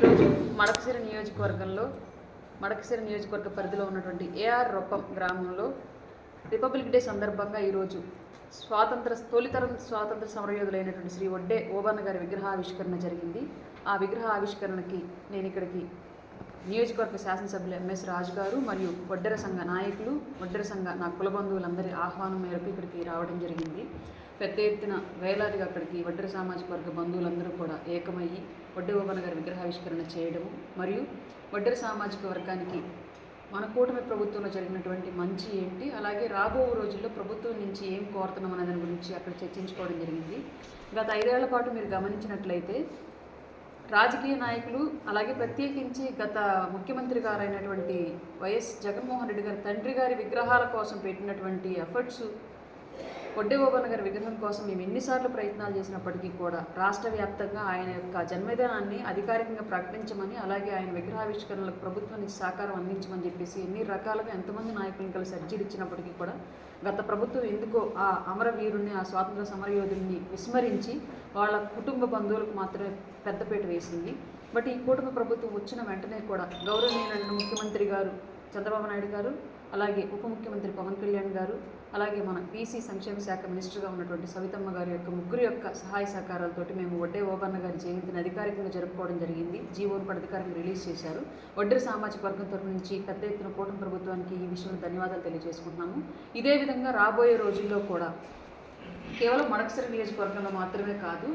ఈరోజు మడకసిర నియోజకవర్గంలో మడకసిర నియోజకవర్గ పరిధిలో ఉన్నటువంటి ఏఆర్ రొప్పం గ్రామంలో రిపబ్లిక్ డే సందర్భంగా ఈరోజు స్వాతంత్ర తొలితరం స్వాతంత్ర సమరయోధులైనటువంటి శ్రీ ఒడ్డే ఓబన్న గారి విగ్రహావిష్కరణ జరిగింది. ఆ విగ్రహ ఆవిష్కరణకి నేను ఇక్కడికి నియోజకవర్గ శాసనసభ్యులు ఎంఎస్ రాజు గారు మరియు వడ్డెర సంఘ నాయకులు వడ్డెర సంఘ నా కుల బంధువులందరి ఆహ్వానం మేరకు ఇక్కడికి రావడం జరిగింది. పెద్ద ఎత్తున వేలాదిగా అక్కడికి వడ్డెర సామాజిక వర్గ బంధువులందరూ కూడా ఏకమయ్యి వడ్డే ఓబన్న గారి విగ్రహావిష్కరణ చేయడము మరియు వడ్డర సామాజిక వర్గానికి మన కూటమి ప్రభుత్వంలో జరిగినటువంటి మంచి ఏంటి అలాగే రాబో రోజుల్లో ప్రభుత్వం నుంచి ఏం కోరుతున్నాం అనే దాని గురించి అక్కడ చర్చించుకోవడం జరిగింది. గత ఐదేళ్ళ పాటు మీరు గమనించినట్లయితే రాజకీయ నాయకులు అలాగే ప్రత్యేకించి గత ముఖ్యమంత్రి గారైనటువంటి వైఎస్ జగన్మోహన్ రెడ్డి గారి తండ్రి గారి విగ్రహాల కోసం పెట్టినటువంటి ఎఫర్ట్స్ వడ్డే గారి విగ్రహం కోసం మేము ఎన్నిసార్లు ప్రయత్నాలు చేసినప్పటికీ కూడా రాష్ట్ర వ్యాప్తంగా ఆయన యొక్క జన్మదినాన్ని అధికారికంగా ప్రకటించమని అలాగే ఆయన విగ్రహావిష్కరణలకు ప్రభుత్వానికి సహకారం అందించమని చెప్పేసి ఎన్ని రకాలుగా ఎంతమంది నాయకులను కలిసి అర్జీలు ఇచ్చినప్పటికీ కూడా గత ప్రభుత్వం ఎందుకో ఆ అమరవీరుణ్ణి ఆ స్వాతంత్ర సమరయోధుల్ని విస్మరించి వాళ్ళ కుటుంబ బంధువులకు మాత్రమే పెద్దపీట వేసింది. బట్ ఈ కూటమి ప్రభుత్వం వచ్చిన వెంటనే కూడా గౌరవనీయులైన ముఖ్యమంత్రి గారు చంద్రబాబు నాయుడు గారు అలాగే ఉప ముఖ్యమంత్రి పవన్ కళ్యాణ్ గారు అలాగే మన బీసీ సంక్షేమ శాఖ మినిస్టర్గా ఉన్నటువంటి సవితమ్మ గారి యొక్క ముగ్గురు యొక్క సహాయ సహకారాలతోటి మేము వడ్డే ఓబన్న గారి జయంతిని అధికారికంగా జరుపుకోవడం జరిగింది. జీవోను కూడా అధికారికంగా రిలీజ్ చేశారు. వడ్డెర సామాజిక వర్గం తరపు నుంచి పెద్ద ఎత్తున కూటమి ప్రభుత్వానికి ఈ విషయంలో ధన్యవాదాలు తెలియజేసుకుంటున్నాము. ఇదే విధంగా రాబోయే రోజుల్లో కూడా కేవలం మడకసిర నియోజకవర్గంలో మాత్రమే కాదు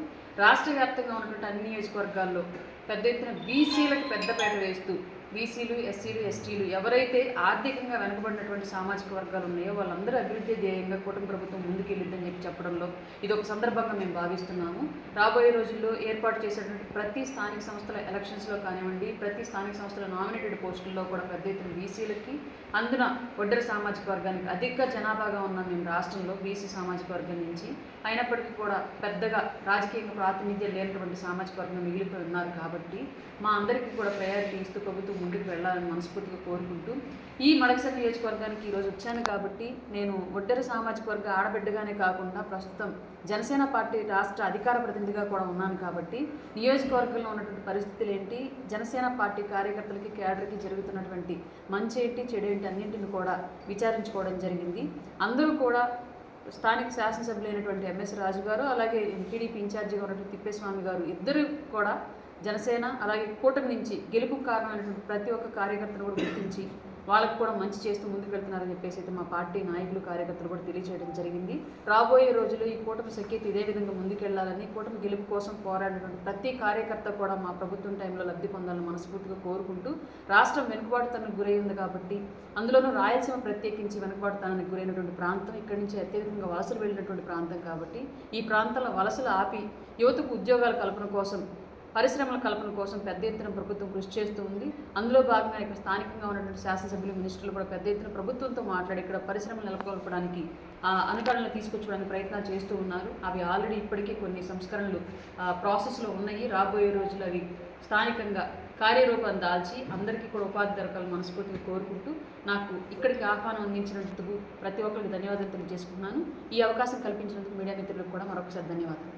రాష్ట్ర వ్యాప్తంగా ఉన్నటువంటి అన్ని నియోజకవర్గాల్లో పెద్ద ఎత్తున బీసీలకు పెద్దపేట వేస్తూ బీసీలు ఎస్సీలు ఎస్టీలు ఎవరైతే ఆర్థికంగా వెనుకబడినటువంటి సామాజిక వర్గాలు ఉన్నాయో వాళ్ళందరూ అభివృద్ధి ధ్యేయంగా కూటమి ప్రభుత్వం ముందుకెళ్ళిద్దని చెప్పి చెప్పడంలో ఇది ఒక సందర్భంగా మేము భావిస్తున్నాము. రాబోయే రోజుల్లో ఏర్పాటు చేసేటువంటి ప్రతి స్థానిక సంస్థల ఎలక్షన్స్లో కానివ్వండి ప్రతి స్థానిక సంస్థల నామినేటెడ్ పోస్టుల్లో కూడా పెద్ద ఎత్తున బీసీలకి అందున ఒడ్డర సామాజిక వర్గానికి అధిక జనాభాగా ఉన్న మేము రాష్ట్రంలో బీసీ సామాజిక వర్గం నుంచి అయినప్పటికీ కూడా పెద్దగా రాజకీయంగా ప్రాతినిధ్యం లేనటువంటి సామాజిక వర్గం మిగిలిపోయి ఉన్నారు కాబట్టి మా అందరికీ కూడా ప్రయారిటీ ఇస్తూ ప్రభుత్వం ముందుకు వెళ్ళాలని మనస్ఫూర్తిగా కోరుకుంటూ ఈ మడకసర నియోజకవర్గానికి ఈరోజు వచ్చాను కాబట్టి నేను ఒడ్డెర సామాజిక వర్గ ఆడబిడ్డగానే కాకుండా ప్రస్తుతం జనసేన పార్టీ రాష్ట్ర అధికార ప్రతినిధిగా కూడా ఉన్నాను కాబట్టి నియోజకవర్గంలో ఉన్నటువంటి పరిస్థితులు ఏంటి? జనసేన పార్టీ కార్యకర్తలకి కేడర్కి జరుగుతున్నటువంటి మంచి ఏంటి? చెడు ఏంటి? అన్నింటిని కూడా విచారించుకోవడం జరిగింది. అందరూ కూడా స్థానిక శాసనసభ్యులైనటువంటి ఎంఎస్ రాజు గారు అలాగే టీడీపీ ఇన్ఛార్జిగా ఉన్నటువంటి తిప్పేస్వామి గారు ఇద్దరు కూడా జనసేన అలాగే కూటమి నుంచి గెలుపు కారణమైనటువంటి ప్రతి ఒక్క కార్యకర్తను కూడా గుర్తించి వాళ్ళకు కూడా మంచి చేస్తూ ముందుకు వెళ్తున్నారని చెప్పేసి అయితే మా పార్టీ నాయకులు కార్యకర్తలు కూడా తెలియజేయడం జరిగింది. రాబోయే రోజుల్లో ఈ కూటమి సఖ్యత ఇదే విధంగా ముందుకెళ్ళాలని కూటమి గెలుపు కోసం పోరాడినటువంటి ప్రతి కార్యకర్త కూడా మా ప్రభుత్వం టైంలో లబ్ధి పొందాలని మనస్ఫూర్తిగా కోరుకుంటూ రాష్ట్రం వెనుకబాటుతనానికి గురై ఉంది కాబట్టి అందులోనూ రాయలసీమ ప్రత్యేకించి వెనుకబాటుతనానికి గురైనటువంటి ప్రాంతం ఇక్కడి నుంచి అత్యధికంగా వలసలు వెళ్ళినటువంటి ప్రాంతం కాబట్టి ఈ ప్రాంతంలో వలసలు ఆపి యువతకు ఉద్యోగాల కల్పన కోసం పరిశ్రమల కల్పన కోసం పెద్ద ఎత్తున ప్రభుత్వం కృషి చేస్తూ ఉంది. అందులో భాగంగా ఇక్కడ స్థానికంగా ఉన్నటువంటి శాసనసభ్యులు మినిస్టర్లు కూడా పెద్ద ఎత్తున ప్రభుత్వంతో మాట్లాడి ఇక్కడ పరిశ్రమలు నెలకొల్పడానికి ఆ, అనుకరణలు తీసుకొచ్చడానికి ప్రయత్నాలు చేస్తూ ఉన్నారు. అవి ఆల్రెడీ ఇప్పటికే కొన్ని సంస్కరణలు ప్రాసెస్లో ఉన్నాయి. రాబోయే రోజులు అవి స్థానికంగా కార్యరూపం దాల్చి అందరికీ కూడా ఉపాధి దొరకాలని మనస్ఫూర్తిగా కోరుకుంటూ నాకు ఇక్కడికి ఆహ్వానం అందించినందుకు ప్రతి ఒక్కరికి ధన్యవాదాలు తెలియజేసుకున్నాను ఈ అవకాశం కల్పించినందుకు మీడియా మిత్రులకు కూడా మరొకసారి ధన్యవాదాలు.